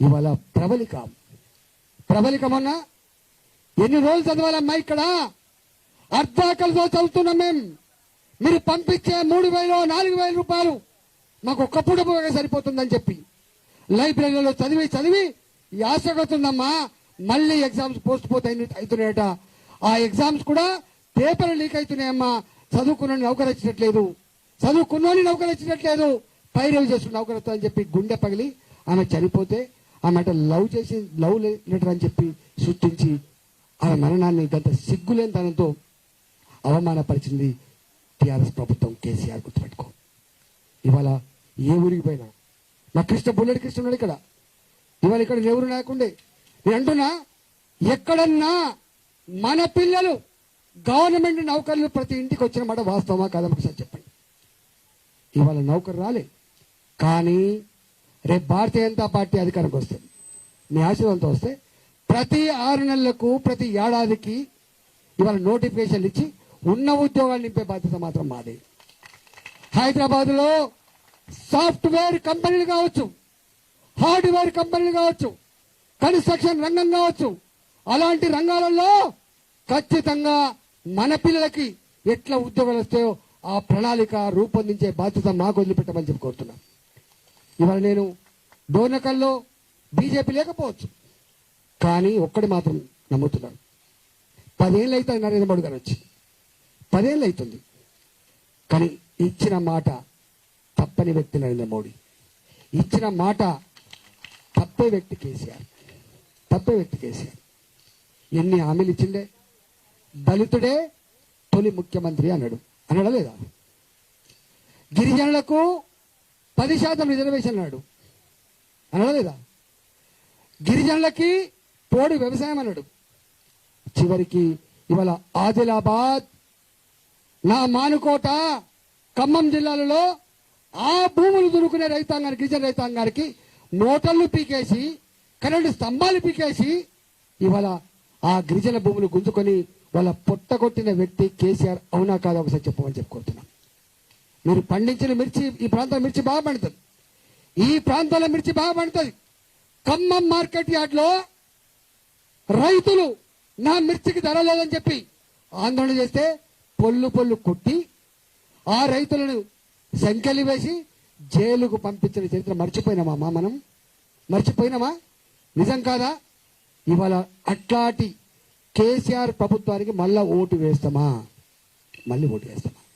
ఇవాళ ప్రబలిక. ప్రబలిక మొన్న ఎన్ని రోజులు చదవాలమ్మా ఇక్కడ? అర్ధాకలతో చదువుతున్నాం మేం. మీరు పంపించే మూడు వేలు నాలుగు వేల రూపాయలు మాకు ఒక్కప్పుడు సరిపోతుందని చెప్పి. లైబ్రరీలో చదివి చదివి ఈ మళ్ళీ ఎగ్జామ్స్ పోస్ట్ పోతే అవుతున్నాయట ఆ ఎగ్జామ్స్ కూడా పేపర్ లీక్ అవుతున్నాయమ్మా చదువుకున్న నౌకరు వచ్చినట్లేదు. చదువుకున్నోని నౌకరు వచ్చినట్లేదు. పైరవి చేస్తున్న నౌకరు అని చెప్పి గుండె పగిలి ఆమె చనిపోతే ఆమె లవ్ చేసి లవ్ లెటర్ అని చెప్పి సృష్టించి ఆమె మరణాన్ని గత సిగ్గులేని తనంతో అవమానపరిచింది టిఆర్ఎస్ ప్రభుత్వం కేసీఆర్ గుర్తుపెట్టుకో. ఇవాళ ఏ ఊరికి పోయినా మా కృష్ణ బుల్లెట్ కృష్ణ ఉన్నాడు ఇక్కడ. ఇవాళ ఇక్కడ ఎవరు లేకుండే? నేను అంటున్నా ఎక్కడన్నా మన పిల్లలు గవర్నమెంట్ నౌకర్లు ప్రతి ఇంటికి వచ్చిన మాట వాస్తవమా కాదా ఒకసారి చెప్పండి. ఇవాళ నౌకరు రాలే. కానీ రేపు భారతీయ జనతా పార్టీ అధికారంకి వస్తుంది మీ ఆశీర్వాదంతో వస్తే ప్రతి ఆరు నెలలకు ప్రతి ఏడాదికి ఇవాళ నోటిఫికేషన్లు ఇచ్చి ఉన్న ఉద్యోగాలు నింపే బాధ్యత మాత్రం మాది. హైదరాబాద్లో సాఫ్ట్వేర్ కంపెనీలు కావచ్చు హార్డ్వేర్ కంపెనీలు కావచ్చు కన్స్ట్రక్షన్ రంగం కావచ్చు అలాంటి రంగాలలో ఖచ్చితంగా మన పిల్లలకి ఎట్లా ఉద్యోగాలు వస్తాయో ఆ ప్రణాళిక రూపొందించే బాధ్యత మాకు వదిలిపెట్టమని చెప్పి కోరుతున్నాను ఇవాళ నేను డోర్నకల్లో బీజేపీ లేకపోవచ్చు. కానీ ఒక్కడి మాత్రం నమ్ముతున్నాను. పదేళ్ళు అవుతుంది నరేంద్ర మోడీ గారు వచ్చి పదేళ్ళు అవుతుంది కానీ ఇచ్చిన మాట తప్పని వ్యక్తి నరేంద్ర మోడీ. ఇచ్చిన మాట తప్పే వ్యక్తి కేసీఆర్. తప్పే వ్యక్తి కేసీఆర్. ఎన్ని హామీలు ఇచ్చిండే? దళితుడే తొలి ముఖ్యమంత్రి అన్నాడు. అన్నాడా లేదా? గిరిజనులకు పది శాతం రిజర్వేషన్ అన్నాడు. అనలేదా? లేదా గిరిజనులకి పోడు వ్యవసాయం అన్నాడు. చివరికి ఇవాళ ఆదిలాబాద్ నా మానుకోట ఖమ్మం జిల్లాలలో ఆ భూములు దురుకునే రైతాంగానికి గిరిజన రైతాంగానికి మోటార్లు పీకేసి కరెంటు స్తంభాలు పీకేసి ఇవాళ ఆ గిరిజన భూములు గుంజుకొని వాళ్ళ పొట్టగొట్టిన వ్యక్తి కేసీఆర్ అవునా కాదా ఒకసారి చెప్పమని చెప్పుకుంటున్నాం మీరు పండించిన మిర్చి ఈ ప్రాంతంలో మిర్చి బాగా పండుతుంది. ఈ ప్రాంతంలో మిర్చి బాగా పండుతుంది. ఖమ్మం మార్కెట్ యార్డ్లో రైతులు నా మిర్చికి ధర లేదని చెప్పి ఆందోళన చేస్తే పొల్లు పొల్లు కొట్టి ఆ రైతులను సంఖ్యలు వేసి జైలుకు పంపించిన చరిత్ర మర్చిపోయినామా మా మనం? మర్చిపోయినామా? నిజం కాదా? ఇవాళ అట్లాంటి కేసీఆర్ ప్రభుత్వానికి మళ్ళా ఓటు వేస్తామా? మళ్ళీ ఓటు వేస్తాం.